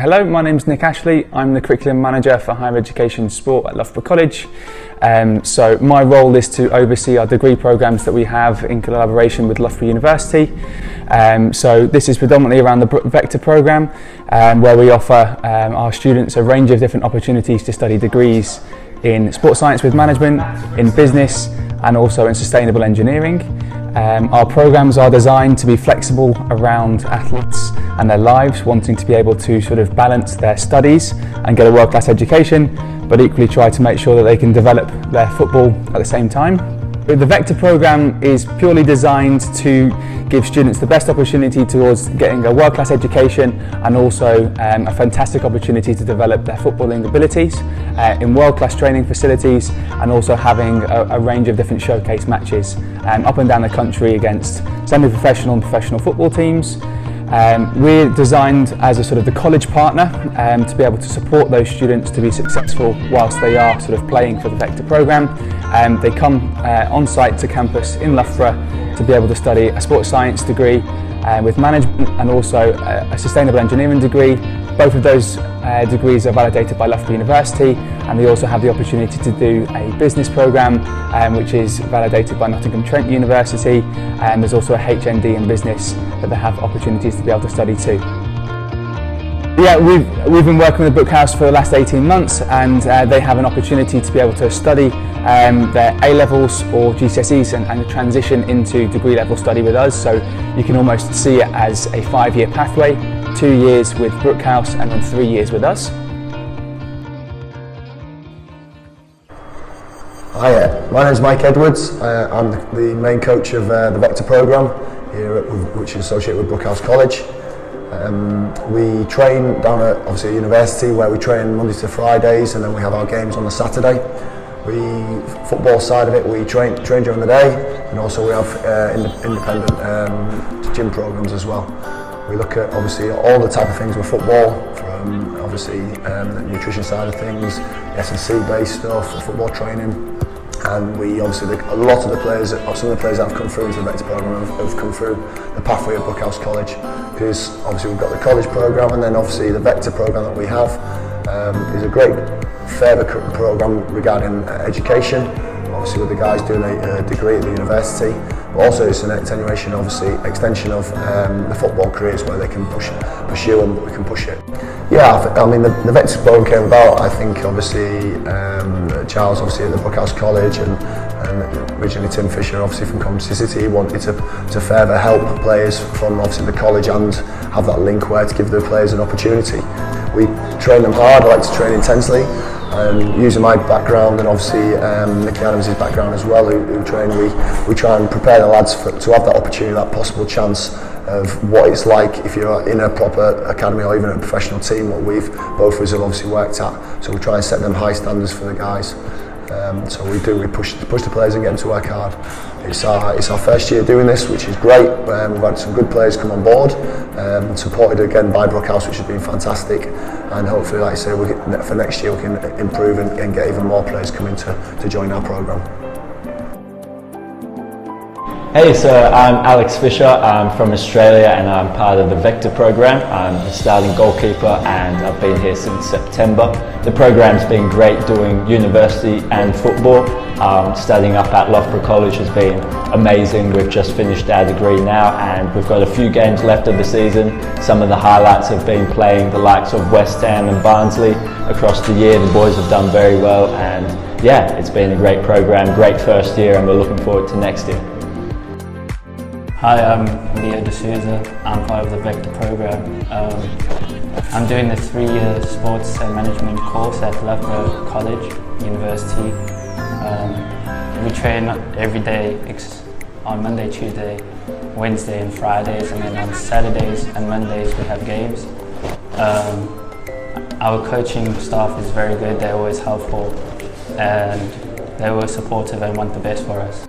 Hello, my name's Nick Ashley. I'm the Curriculum Manager for Higher Education Sport at Loughborough College. Um, so my role is to oversee our degree programmes that we have in collaboration with Loughborough University. Um, so this is predominantly around the Vector programme um, where we offer um, our students a range of different opportunities to study degrees in sports science with management, in business and also in sustainable engineering. Um, our programs are designed to be flexible around athletes and their lives, wanting to be able to sort of balance their studies and get a world-class education, but equally try to make sure that they can develop their football at the same time. The Vector programme is purely designed to give students the best opportunity towards getting a world-class education and also um, a fantastic opportunity to develop their footballing abilities uh, in world-class training facilities and also having a, a range of different showcase matches um, up and down the country against semi-professional and professional football teams um, we're designed as a sort of the college partner um, to be able to support those students to be successful whilst they are sort of playing for the Vector programme. Um, they come uh, on site to campus in Loughborough to be able to study a sports science degree uh, with management and also a, a sustainable engineering degree both of those uh, degrees are validated by Loughborough University and they also have the opportunity to do a business programme um, which is validated by Nottingham Trent University and there's also a HND in business that they have opportunities to be able to study too. Yeah, we've, we've been working with the Bookhouse for the last 18 months and uh, they have an opportunity to be able to study um, their A-levels or GCSEs and, and transition into degree level study with us so you can almost see it as a five-year pathway two years with Brookhouse and then three years with us. Hi, my name is Mike Edwards. Uh, I'm the main coach of uh, the Vector programme here, at, which is associated with Brookhouse College. Um, we train down at obviously a university where we train Mondays to Fridays and then we have our games on the Saturday. We football side of it we train train during the day and also we have uh, independent um, gym programs as well. We look at obviously all the type of things with football, from obviously um, the nutrition side of things, S&C based stuff, football training, and we obviously a lot of the players, some of the players that have come through into the Vector program have, have come through the pathway of Brookhouse College, because obviously we've got the college program and then obviously the Vector program that we have um, is a great further program regarding uh, education obviously with the guys doing a, a degree at the university, But also it's an attenuation, obviously, extension of um, the football careers where they can push, pursue and we can push it. Yeah, I, I mean, the, the Vets program came about, I think, obviously, um, Charles, obviously, at the Brookhouse College and, and originally Tim Fisher, obviously, from Coventry City, wanted to, to further help players from, obviously, the college and have that link where to give the players an opportunity. We train them hard, I like to train intensely, um, using my background and obviously um, Nicky Adams' background as well, who, who train, we, we try and prepare the lads for, to have that opportunity, that possible chance of what it's like if you're in a proper academy or even a professional team, what we've both of us have obviously worked at. So we try and set them high standards for the guys. Um, so we do, we push, push the players again to work hard. It's our, it's our first year doing this, which is great. Um, we've had some good players come on board, um, supported again by Brookhouse, which has been fantastic. And hopefully, like I say, we, get, for next year we can improve and, and get even more players coming to, to join our programme. Hey, so I'm Alex Fisher. I'm from Australia and I'm part of the Vector program. I'm the starting goalkeeper and I've been here since September. The program's been great doing university and football. Um, studying up at Loughborough College has been amazing. We've just finished our degree now and we've got a few games left of the season. Some of the highlights have been playing the likes of West Ham and Barnsley across the year. The boys have done very well and yeah, it's been a great program, great first year and we're looking forward to next year. Hi, I'm Leo D'Souza. I'm part of the Vector program. Um, I'm doing the three-year sports and management course at Loughborough College University. Um, we train every day on Monday, Tuesday, Wednesday and Fridays and then on Saturdays and Mondays we have games. Um, our coaching staff is very good, they're always helpful and they're always supportive and want the best for us.